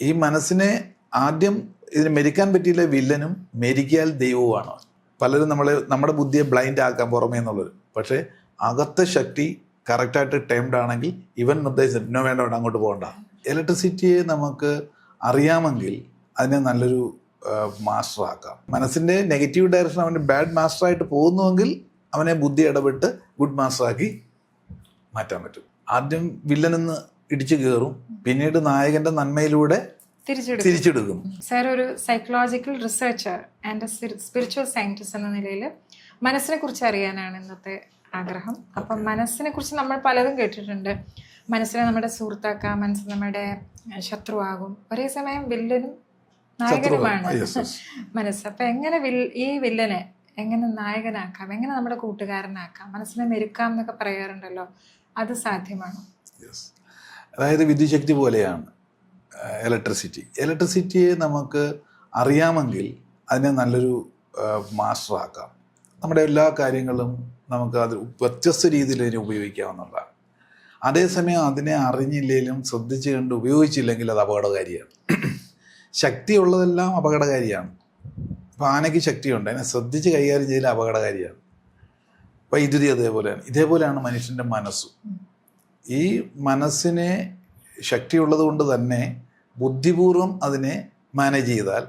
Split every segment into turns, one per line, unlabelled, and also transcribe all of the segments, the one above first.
ഈ മനസ്സിനെ ആദ്യം ഇതിന് മെരിക്കാൻ പറ്റിയില്ല വില്ലനും മെരിക്കാൽ ദൈവവുമാണ്. പലരും നമ്മളെ നമ്മുടെ ബുദ്ധിയെ ബ്ലൈൻഡ് ആക്കാൻ പുറമേ എന്നുള്ളത് പക്ഷേ അകത്തെ ശക്തി കറക്റ്റായിട്ട് ടൈംഡ് ആണെങ്കിൽ ഇവൻ നിർദ്ദേശം ഇന്നോ വേണ്ട വേണ്ട അങ്ങോട്ട് പോകണ്ട. ഇലക്ട്രിസിറ്റിയെ നമുക്ക് അറിയാമെങ്കിൽ അതിനെ നല്ലൊരു മാസ്റ്റർ ആക്കാം. മനസ്സിന്റെ നെഗറ്റീവ് ഡയറക്ഷൻ അവന്റെ ബാഡ് മാസ്റ്റർ ആയിട്ട് പോകുന്നുവെങ്കിൽ അവനെ ബുദ്ധി ഇടപെട്ട് ഗുഡ് മാസ്റ്ററാക്കി മാറ്റാൻ പറ്റും. ആദ്യം വില്ലനെന്ന് ഇടിച്ചു കയറും പിന്നീട് നായകന്റെ നന്മയിലൂടെ
തിരിച്ചെടുക്കും. സാർ ഒരു psychological researcher and spiritual scientist എന്ന നിലയിൽ മനസ്സിനെ കുറിച്ച് അറിയാനാണ് ഇന്നത്തെ ആഗ്രഹം. അപ്പം മനസ്സിനെ കുറിച്ച് നമ്മൾ പലതും കേട്ടിട്ടുണ്ട്. മനസ്സിനെ നമ്മുടെ സുഹൃത്താക്കാം മനസ്സ് നമ്മുടെ ശത്രുവാകും. ഒരേ സമയം വില്ലനും നായകനുമാണ്. മനസ്സ്. അപ്പൊ എങ്ങനെ ഈ വില്ലനെ എങ്ങനെ നായകനാക്കാം? എങ്ങനെ നമ്മുടെ കൂട്ടുകാരനാക്കാം? മനസ്സിനെ മെരുക്കാം എന്നൊക്കെ പറയാറുണ്ടല്ലോ. അത് സാധ്യമാണോ.
അതായത് വിദ്യുശക്തി പോലെയാണ് ഇലക്ട്രിസിറ്റി ഇലക്ട്രിസിറ്റിയെ നമുക്ക് അറിയാമെങ്കിൽ അതിനെ നല്ലൊരു മാസ്റ്ററാക്കാം നമ്മുടെ എല്ലാ കാര്യങ്ങളും നമുക്ക് അത് വ്യത്യസ്ത രീതിയിൽ അതിനെ ഉപയോഗിക്കാവുന്നതാണ്. അതേസമയം അതിനെ അറിഞ്ഞില്ലെങ്കിലും ശ്രദ്ധിച്ച് കണ്ട് ഉപയോഗിച്ചില്ലെങ്കിൽ അത് അപകടകാരിയാണ്. ശക്തിയുള്ളതെല്ലാം അപകടകാരിയാണ്. ഇപ്പോൾ ആനയ്ക്ക് ശക്തിയുണ്ട്. അതിനെ ശ്രദ്ധിച്ച് കൈകാര്യം ചെയ്താൽ അപകടകാരിയാണ്. വൈദ്യുതി അതേപോലെയാണ് ഇതേപോലെയാണ്. മനുഷ്യന്റെ മനസ്സും. ഈ മനസ്സിനെ ശക്തിയുള്ളത് കൊണ്ട് തന്നെ ബുദ്ധിപൂർവം അതിനെ മാനേജ് ചെയ്താൽ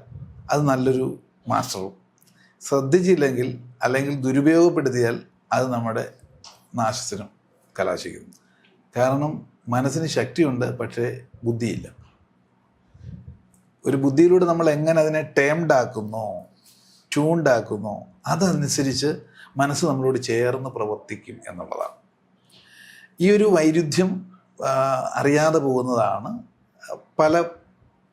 അത് നല്ലൊരു മാസ്റ്ററും ശ്രദ്ധിച്ചില്ലെങ്കിൽ അല്ലെങ്കിൽ ദുരുപയോഗപ്പെടുത്തിയാൽ അത് നമ്മുടെ നാശത്തിനും കലാശിക്കുന്നു. കാരണം മനസ്സിന് ശക്തിയുണ്ട് പക്ഷേ ബുദ്ധിയില്ല. ഒരു ബുദ്ധിയിലൂടെ നമ്മൾ എങ്ങനെ അതിനെ ടേംഡ് ആക്കുന്നോ അതനുസരിച്ച് മനസ്സ് നമ്മളോട് ചേർന്ന് പ്രവർത്തിക്കും എന്നുള്ളതാണ്. ഈ ഒരു വൈരുദ്ധ്യം അറിയാതെ പോകുന്നതാണ് പല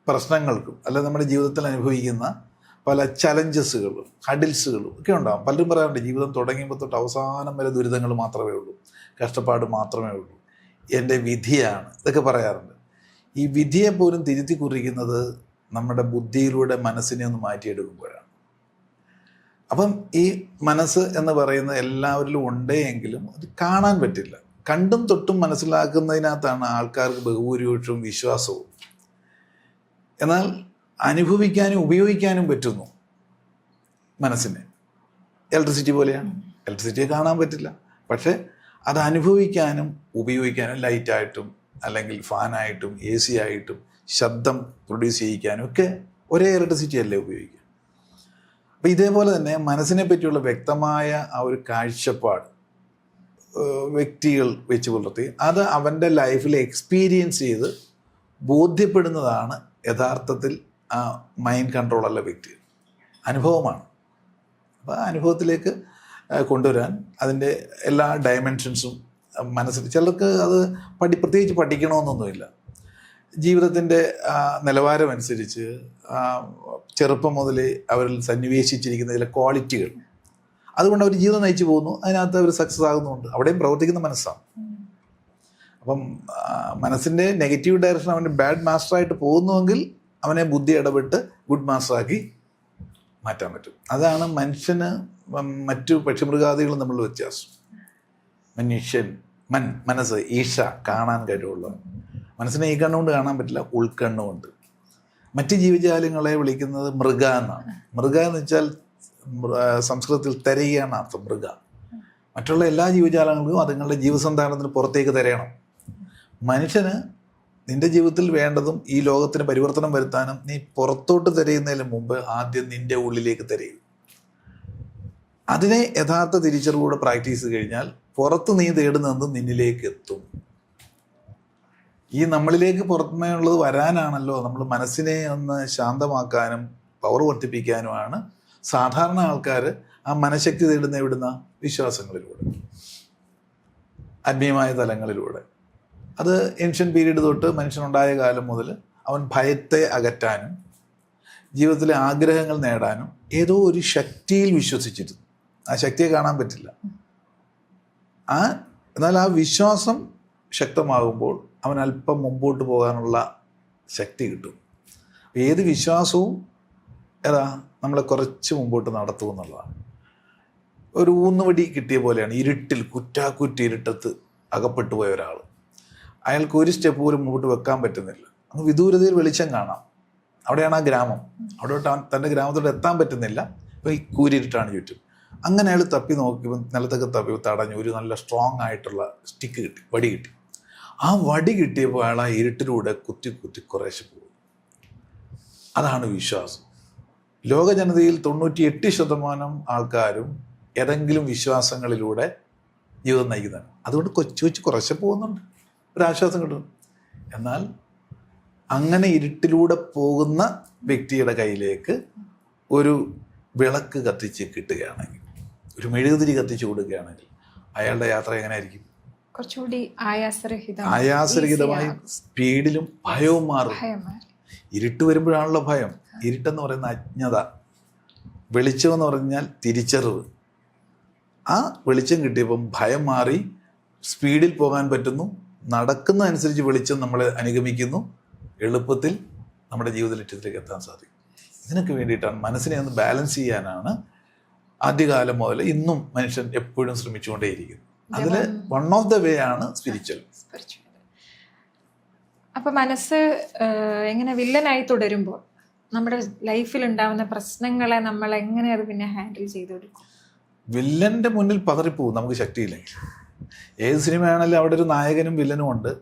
പ്രശ്നങ്ങൾക്കും അല്ല നമ്മുടെ ജീവിതത്തിൽ അനുഭവിക്കുന്ന പല ചലഞ്ചസുകളും ഹഡിൽസുകളും ഒക്കെ ഉണ്ടാകും പലരും പറയാറുണ്ട് ജീവിതം തുടങ്ങിയപ്പോൾ തൊട്ട് അവസാനം വരെ ദുരിതങ്ങൾ മാത്രമേ ഉള്ളൂ കഷ്ടപ്പാട് മാത്രമേ ഉള്ളൂ. എന്റെ വിധിയാണ്. ഇതൊക്കെ പറയാറുണ്ട്. ഈ വിധിയെ പോലും തിരുത്തി കുറിക്കുന്നത് നമ്മുടെ ബുദ്ധിയിലൂടെ മനസ്സിനെ ഒന്ന് മാറ്റിയെടുക്കുമ്പോഴാണ്. അപ്പം ഈ മനസ്സ് എന്ന് പറയുന്ന എല്ലാവരിലും ഉണ്ടേ എങ്കിലും അത് കാണാൻ പറ്റില്ല. കണ്ടും തൊട്ടും മനസ്സിലാക്കുന്നതിനകത്താണ് ആൾക്കാർക്ക് ബഹുഭൂരിപക്ഷവും വിശ്വാസവും. എന്നാൽ അനുഭവിക്കാനും ഉപയോഗിക്കാനും പറ്റുന്നു മനസ്സിനെ. ഇലക്ട്രിസിറ്റി പോലെയാണ്. ഇലക്ട്രിസിറ്റിയെ കാണാൻ പറ്റില്ല. പക്ഷേ അത് അനുഭവിക്കാനും ഉപയോഗിക്കാനും ലൈറ്റായിട്ടും അല്ലെങ്കിൽ ഫാനായിട്ടും എ സി ആയിട്ടും ശബ്ദം പ്രൊഡ്യൂസ് ചെയ്യിക്കാനും ഒക്കെ ഒരേ ഇലക്ട്രിസിറ്റി അല്ലേ ഉപയോഗിക്കുക. അപ്പം ഇതേപോലെ തന്നെ മനസ്സിനെ പറ്റിയുള്ള വ്യക്തമായ ആ ഒരു കാഴ്ചപ്പാട് വ്യക്തികൾ വെച്ച് പുലർത്തി. അത് അവന്റെ ലൈഫിൽ എക്സ്പീരിയൻസ് ചെയ്ത് ബോധ്യപ്പെടുന്നതാണ് യഥാർത്ഥത്തിൽ ആ മൈൻഡ് കൺട്രോൾ അല്ല വ്യക്തി. അനുഭവമാണ്. അപ്പോൾ ആ അനുഭവത്തിലേക്ക് കൊണ്ടുവരാൻ അതിന്റെ എല്ലാ ഡയമെൻഷൻസും മനസ്സിൽ. ചിലർക്ക് അത് പഠി പ്രത്യേകിച്ച് പഠിക്കണമെന്നൊന്നുമില്ല. ജീവിതത്തിന്റെ നിലവാരമനുസരിച്ച് ചെറുപ്പം മുതൽ അവരിൽ സന്നിവേശിച്ചിരിക്കുന്ന ചില ക്വാളിറ്റികൾ അതുകൊണ്ട് അവർ ജീവിതം നയിച്ചു പോകുന്നു. അതിനകത്ത് അവർ സക്സസ് ആകുന്നുണ്ട് അവിടെയും പ്രവർത്തിക്കുന്ന മനസ്സാണ്. അപ്പം മനസ്സിന്റെ നെഗറ്റീവ് ഡയറക്ഷൻ അവന്റെ ബാഡ് മാസ്റ്ററായിട്ട് പോകുന്നുവെങ്കിൽ അവനെ ബുദ്ധി ഇടപെട്ട് ഗുഡ് മാസ്റ്ററാക്കി മാറ്റാൻ പറ്റും. അതാണ് മനുഷ്യന് മറ്റു പക്ഷിമൃഗാദികളും നമ്മൾ വ്യത്യാസം. മനുഷ്യൻ മൻ മനസ്സ് ഈശ കാണാൻ കഴിവുള്ള മനസ്സിനെ ഈ കണ്ണുകൊണ്ട് കാണാൻ പറ്റില്ല ഉൾക്കണ്ണുകൊണ്ട്. മറ്റ് ജീവജാലങ്ങളെ വിളിക്കുന്നത് മൃഗ എന്നാണ്. മൃഗ എന്ന് വെച്ചാൽ സംസ്കൃതത്തിൽ തെരയാണ് അർത്ഥം മൃഗ. മറ്റുള്ള എല്ലാ ജീവജാലങ്ങൾക്കും അതുങ്ങളുടെ ജീവസന്ധാനത്തിന് പുറത്തേക്ക് തിരയണം. മനുഷ്യന് നിന്റെ ജീവിതത്തിൽ വേണ്ടതും ഈ ലോകത്തിന് പരിവർത്തനം വരുത്താനും നീ പുറത്തോട്ട് തിരയുന്നതിന് മുമ്പ് ആദ്യം നിന്റെ ഉള്ളിലേക്ക് തിരയും. അതിനെ യഥാർത്ഥ തിരിച്ചറിവോടെ പ്രാക്ടീസ് കഴിഞ്ഞാൽ പുറത്ത് നീ തേടുന്നതും നിന്നിലേക്ക് എത്തും. ഈ നമ്മളിലേക്ക് പുറമേ ഉള്ളത് വരാനാണല്ലോ നമ്മൾ മനസ്സിനെ ഒന്ന് ശാന്തമാക്കാനും പവർ വർദ്ധിപ്പിക്കാനുമാണ് സാധാരണ ആൾക്കാർ ആ മനഃശക്തി തേടുന്ന എവിടുന്ന? വിശ്വാസങ്ങളിലൂടെ. ആത്മീയമായ തലങ്ങളിലൂടെ. അത് ഏൻഷ്യൻ പീരീഡ് തൊട്ട് മനുഷ്യനുണ്ടായ കാലം മുതൽ അവൻ ഭയത്തെ അകറ്റാനും ജീവിതത്തിലെ ആഗ്രഹങ്ങൾ നേടാനും ഏതോ ഒരു ശക്തിയിൽ വിശ്വസിച്ചിരുന്നു. ആ ശക്തിയെ കാണാൻ പറ്റില്ല. ആ എന്നാൽ ആ വിശ്വാസം ശക്തമാകുമ്പോൾ അവൻ അല്പം മുമ്പോട്ട് പോകാനുള്ള ശക്തി കിട്ടും. ഏത് വിശ്വാസവും ഏതാ നമ്മളെ കുറച്ച് മുമ്പോട്ട് നടത്തും എന്നുള്ളതാണ്. ഒരു ഊന്നുവടി കിട്ടിയ പോലെയാണ് ഇരുട്ടിൽ കുറ്റാക്കുറ്റി ഇരുട്ടത്ത് അകപ്പെട്ടു പോയ ഒരാൾ അയാൾക്ക് ഒരു സ്റ്റെപ്പ് പോലും മുമ്പോട്ട് വെക്കാൻ പറ്റുന്നില്ല. അങ്ങ് വിദൂരതയിൽ വെളിച്ചം കാണാം. അവിടെയാണ് ആ ഗ്രാമം. അവിടോട്ട് തന്റെ ഗ്രാമത്തോട്ട് എത്താൻ പറ്റുന്നില്ല. അപ്പോൾ ഈ കൂരിരുട്ടാണ് ചുറ്റും. അങ്ങനെ അയാൾ തപ്പി നോക്കിയപ്പോൾ നിലത്തൊക്കെ തപ്പി തടഞ്ഞു. ഒരു നല്ല സ്ട്രോങ് ആയിട്ടുള്ള സ്റ്റിക്ക് കിട്ടി വടി കിട്ടി. ആ വടി കിട്ടിയപ്പോൾ അയാൾ ആ ഇരുട്ടിലൂടെ കുത്തി കുത്തി കുറേശ്ശെ പോകും അതാണ് വിശ്വാസം. ലോക ജനതയിൽ തൊണ്ണൂറ്റി എട്ട് ശതമാനം ആൾക്കാരും ഏതെങ്കിലും വിശ്വാസങ്ങളിലൂടെ ജീവിതം നയിക്കുന്നതാണ്. അതുകൊണ്ട് കൊച്ചു കൊച്ചു കുറച്ച് പോകുന്നുണ്ട്. ഒരാശ്വാസം കിട്ടും. എന്നാൽ അങ്ങനെ ഇരുട്ടിലൂടെ പോകുന്ന വ്യക്തിയുടെ കയ്യിലേക്ക് ഒരു വിളക്ക് കത്തിച്ച് കിട്ടുകയാണെങ്കിൽ ഒരു മെഴുകുതിരി കത്തിച്ച് കൊടുക്കുകയാണെങ്കിൽ അയാളുടെ യാത്ര എങ്ങനെയായിരിക്കും?
കുറച്ചുകൂടി ആയാസരഹിതം
ആയാസരഹിതമായി സ്പീഡിലും ഭയവും മാറും.
ഭയം മാറി.
ഇരുട്ട് വരുമ്പോഴാണല്ലോ ഭയം. ഇരുട്ടെന്ന് പറയുന്ന അജ്ഞത. വെളിച്ചം എന്ന് പറഞ്ഞാൽ തിരിച്ചറിവ്. ആ വെളിച്ചം കിട്ടിയപ്പം ഭയം മാറി സ്പീഡിൽ പോകാൻ പറ്റുന്നു. നടക്കുന്ന അനുസരിച്ച് വെളിച്ചം നമ്മളെ അനുഗമിക്കുന്നു. എളുപ്പത്തിൽ നമ്മുടെ ജീവിത ലക്ഷ്യത്തിലേക്ക് എത്താൻ സാധിക്കും. ഇതിനൊക്കെ വേണ്ടിയിട്ടാണ് മനസ്സിനെ ഒന്ന് ബാലൻസ് ചെയ്യാനാണ് ആദ്യകാലം മുതൽ ഇന്നും മനുഷ്യൻ എപ്പോഴും ശ്രമിച്ചുകൊണ്ടേയിരിക്കുന്നു. അതിൽ വൺ ഓഫ് ദ വേ ആണ് സ്പിരിച്വൽ.
അപ്പൊ മനസ്സ് എങ്ങനെ വില്ലനായി തുടരുമ്പോൾ നമ്മുടെ ലൈഫിൽ ഉണ്ടാവുന്ന പ്രശ്നങ്ങളെ നമ്മൾ എങ്ങനെ അത് പിന്നെ ഹാൻഡിൽ ചെയ്തെടുക്കും?
വില്ലന്റെ മുന്നിൽ പതറിപ്പോവും നമുക്ക് ശക്തിയില്ലെങ്കിൽ. ഏത് സിനിമയാണെങ്കിലും അവിടെ ഒരു നായകനും വില്ലനും ഉണ്ട്.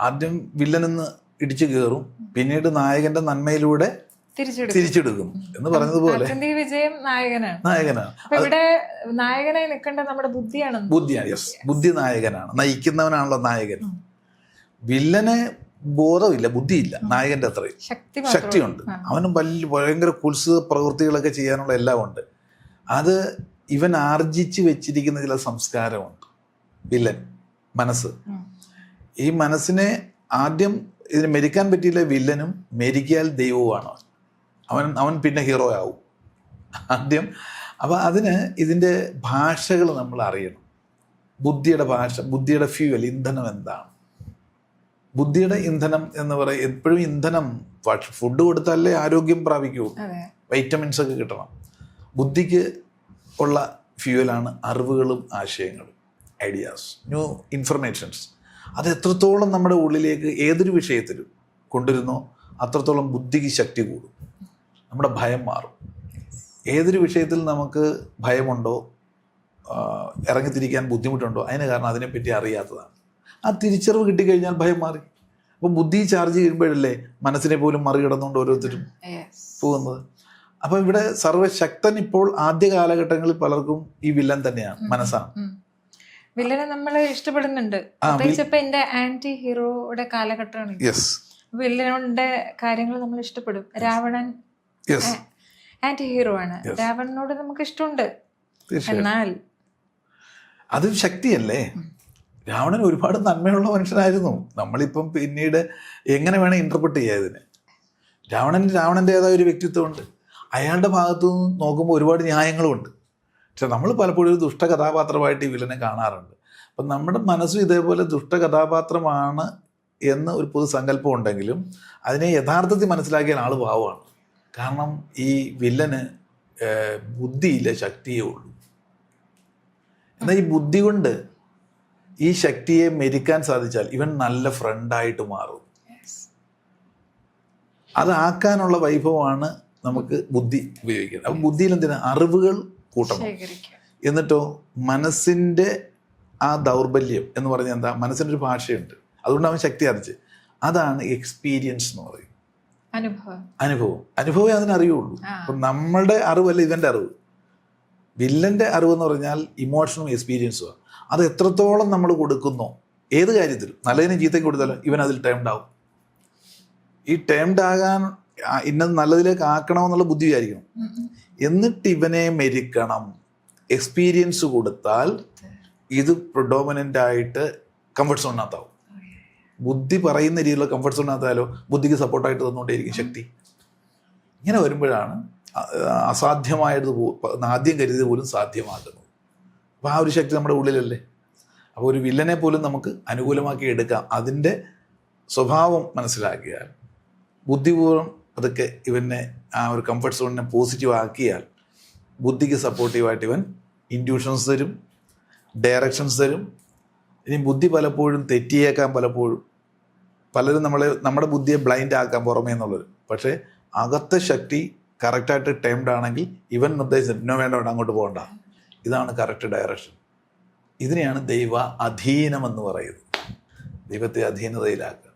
ആദ്യം വില്ലനെന്ന് ഇടിച്ചു കയറും. പിന്നീട് നായകന്റെ നന്മയിലൂടെ
തിരിച്ചെടുക്കും.
എന്ന് പറഞ്ഞതുപോലെ.
വിജയം നായകനാണ്.
നായകനാണ്.
ഇവിടെ നായകനായി നിൽക്കേണ്ട നമ്മുടെ ബുദ്ധിയാണ്.
ബുദ്ധിയാണ് യെസ് ബുദ്ധി നായകനാണ് നയിക്കുന്നവനാണല്ലോ നായകൻ. വില്ലന് ബോധമില്ല ബുദ്ധിയില്ല. നായകന്റെ അത്രയും. ശക്തിയുണ്ട്. അവനും വലിയ ഭയങ്കര കുത്സിത പ്രവൃത്തികളൊക്കെ ചെയ്യാനുള്ള എല്ലാം ഉണ്ട്. അത് ഇവൻ ആർജിച്ച് വെച്ചിരിക്കുന്ന ചില സംസ്കാരമുണ്ട്. വില്ലൻ മനസ്സ്. ഈ മനസ്സിനെ ആദ്യം ഇതിന് മെരിക്കാൻ പറ്റിയില്ല വില്ലനും മെരിക്കിയാൽ ദൈവവുമാണ് അവൻ. അവൻ അവൻ പിന്നെ ഹീറോ ആവും. ആദ്യം അപ്പൊ അതിന് ഇതിന്റെ ഭാഷകൾ നമ്മൾ അറിയണം. ബുദ്ധിയുടെ ഭാഷ ബുദ്ധിയുടെ ഫ്യൂവൽ ഇന്ധനം എന്താണ്? ബുദ്ധിയുടെ ഇന്ധനം എന്ന് പറയും എപ്പോഴും ഇന്ധനം ഫുഡ് കൊടുത്താലേ ആരോഗ്യം പ്രാപിക്കൂ. വൈറ്റമിൻസ് ഒക്കെ കിട്ടണം. ബുദ്ധിക്ക് ഉള്ള ഫ്യൂവലാണ് അറിവുകളും ആശയങ്ങളും ഐഡിയാസ് ന്യൂ ഇൻഫർമേഷൻസ് അത് എത്രത്തോളം നമ്മുടെ ഉള്ളിലേക്ക് ഏതൊരു വിഷയത്തിലും കൊണ്ടുവരുന്നോ അത്രത്തോളം ബുദ്ധിക്ക് ശക്തി കൂടും. നമ്മുടെ ഭയം മാറും. ഏതൊരു വിഷയത്തിൽ നമുക്ക് ഭയമുണ്ടോ ഇറങ്ങിത്തിരിക്കാൻ ബുദ്ധിമുട്ടുണ്ടോ അതിന് കാരണം അതിനെപ്പറ്റി അറിയാത്തതാണ്. ആ തിരിച്ചറിവ് കിട്ടിക്കഴിഞ്ഞാൽ ഭയം മാറി. അപ്പം ബുദ്ധി ചാർജ് ചെയ്യുമ്പോഴല്ലേ മനസ്സിനെ പോലും മറികടന്നുകൊണ്ട് ഓരോരുത്തരും പോകുന്നത്. അപ്പൊ ഇവിടെ സർവശക്തൻ ഇപ്പോൾ ആദ്യ കാലഘട്ടങ്ങളിൽ പലർക്കും ഈ വില്ലൻ തന്നെയാണ് മനസ്സാണ്.
വില്ലനെ നമ്മൾ ഇഷ്ടപ്പെടുന്നുണ്ട്. പ്രത്യേകിച്ച് ഇപ്പൊ എന്റെ ആന്റി ഹീറോയുടെ കാലഘട്ടമാണ് വില്ലനോടെ കാര്യങ്ങൾ നമ്മൾ ഇഷ്ടപ്പെടും. രാവണൻ
യെസ്
ആന്റി ഹീറോ ആണ്. രാവണനോട് നമുക്ക് ഇഷ്ടമുണ്ട്. എന്നാൽ
അതും ശക്തിയല്ലേ? രാവണൻ ഒരുപാട് നന്മയുള്ള മനുഷ്യനായിരുന്നു. നമ്മളിപ്പം പിന്നീട് എങ്ങനെ വേണം ഇന്റർപ്രറ്റ് ചെയ്യാം ഇതിനെ? രാവണൻ രാവണന്റെതായ ഒരു വ്യക്തിത്വമുണ്ട്. അയാളുടെ ഭാഗത്തു നിന്ന് നോക്കുമ്പോൾ ഒരുപാട് ന്യായങ്ങളുമുണ്ട്. പക്ഷെ നമ്മൾ പലപ്പോഴും ഒരു ദുഷ്ട കഥാപാത്രമായിട്ട് ഈ വില്ലനെ കാണാറുണ്ട്. അപ്പം നമ്മുടെ മനസ്സും ഇതേപോലെ ദുഷ്ട കഥാപാത്രമാണ് എന്ന് ഒരു പൊതു സങ്കല്പം ഉണ്ടെങ്കിലും അതിനെ യഥാർത്ഥത്തിൽ മനസ്സിലാക്കിയ ആൾ ഭാവമാണ് കാരണം ഈ വില്ലന് ബുദ്ധിയില്ല ശക്തിയേ ഉള്ളൂ. എന്നാൽ ഈ ബുദ്ധി കൊണ്ട് ഈ ശക്തിയെ മെരിക്കാൻ സാധിച്ചാൽ ഇവൻ നല്ല ഫ്രണ്ടായിട്ട് മാറും. അതാക്കാനുള്ള വൈഭവമാണ് നമുക്ക് ബുദ്ധി ഉപയോഗിക്കുന്നത്. അപ്പം ബുദ്ധിയിൽ എന്തിനാ? അറിവുകൾ കൂട്ടണം. എന്നിട്ടോ മനസ്സിന്റെ ആ ദൗർബല്യം എന്ന് പറഞ്ഞാൽ എന്താ? മനസ്സിന്റെ ഒരു ഭാഷയുണ്ട്. അതുകൊണ്ട് അവൻ ശക്തി അറിച്ച് അതാണ് എക്സ്പീരിയൻസ് എന്ന് പറയും.
അനുഭവം.
അനുഭവം. അനുഭവമേ അതിനറിയുള്ളൂ. അപ്പം നമ്മളുടെ അറിവല്ല ഇവന്റെ അറിവ്. വില്ലന്റെ അറിവ് എന്ന് പറഞ്ഞാൽ ഇമോഷണൽ എക്സ്പീരിയൻസുമാണ് അത് എത്രത്തോളം നമ്മൾ കൊടുക്കുന്നോ? ഏത് കാര്യത്തിലും. നല്ലതിനും ചീത്തയ്ക്ക് കൊടുത്താലും ഇവൻ അതിൽ ടേംഡ് ആവും. ഈ ടേംഡ് ആകാൻ ഇന്നത് നല്ലതിലേക്ക് ആക്കണമെന്നുള്ള ബുദ്ധി വിചാരിക്കണം. എന്നിട്ട് ഇവനെ മെരിക്കണം. എക്സ്പീരിയൻസ് കൊടുത്താൽ ഇത് പ്രൊഡോമിനന്റ് ആയിട്ട് കംഫർട്ട് സോണിനകത്താവും ബുദ്ധി പറയുന്ന രീതിയിലുള്ള കംഫർട്ട് സോണിനകത്തായാലോ ബുദ്ധിക്ക് സപ്പോർട്ടായിട്ട് തന്നുകൊണ്ടേയിരിക്കും ശക്തി. ഇങ്ങനെ വരുമ്പോഴാണ് അസാധ്യമായത് ആദ്യം കരുതിയത് പോലും സാധ്യമാകുന്നത്. അപ്പോൾ ആ ഒരു ശക്തി നമ്മുടെ ഉള്ളിലല്ലേ? അപ്പോൾ ഒരു വില്ലനെ പോലും നമുക്ക് അനുകൂലമാക്കി എടുക്കാം. അതിന്റെ സ്വഭാവം മനസ്സിലാക്കിയാൽ ബുദ്ധിപൂർവം അതൊക്കെ ഇവനെ ആ ഒരു കംഫർട്ട് സോണിനെ പോസിറ്റീവ് ആക്കിയാൽ ബുദ്ധിക്ക് സപ്പോർട്ടീവായിട്ട് ഇവൻ ഇൻഡ്യൂഷൻസ് തരും ഡയറക്ഷൻസ് തരും. ഇനി ബുദ്ധി പലപ്പോഴും തെറ്റിയേക്കാം പലപ്പോഴും. പലരും നമ്മളെ നമ്മുടെ ബുദ്ധിയെ ബ്ലൈൻഡ് ആക്കാൻ പുറമേ എന്നുള്ളത്. പക്ഷേ അകത്തെ ശക്തി കറക്റ്റായിട്ട് ടൈംഡ് ആണെങ്കിൽ ഇവൻ നിർദ്ദേശിച്ചത് ഇന്നോ വേണ്ട വേണ്ട അങ്ങോട്ട് പോകണ്ട. ഇതാണ് കറക്റ്റ് ഡയറക്ഷൻ ഇതിനെയാണ് ദൈവ അധീനമെന്ന് പറയുന്നത്. ദൈവത്തെ അധീനതയിലാക്കുക.